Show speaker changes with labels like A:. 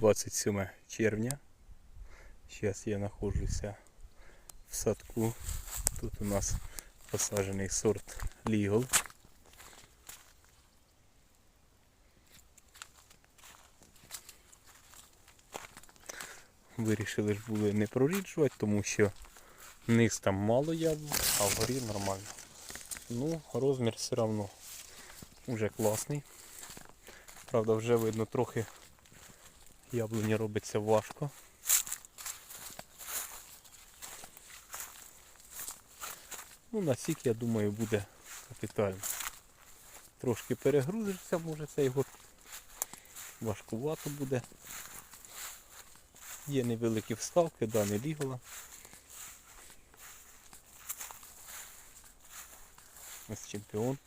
A: 27 червня. Зараз я знаходжуся в садку. Тут у нас посаджений сорт Лігол. Вирішили ж були не проріджувати, тому що низ там мало яблук, а вгорі нормально. Ну, розмір все одно вже класний. Правда, вже видно трохи яблуні робиться важко. Ну, насік, я думаю, буде капітально. Трошки перегрузишся, може цей год. Важкувато буде. Є невеликі вставки, да, не лігола. Ось чемпіон.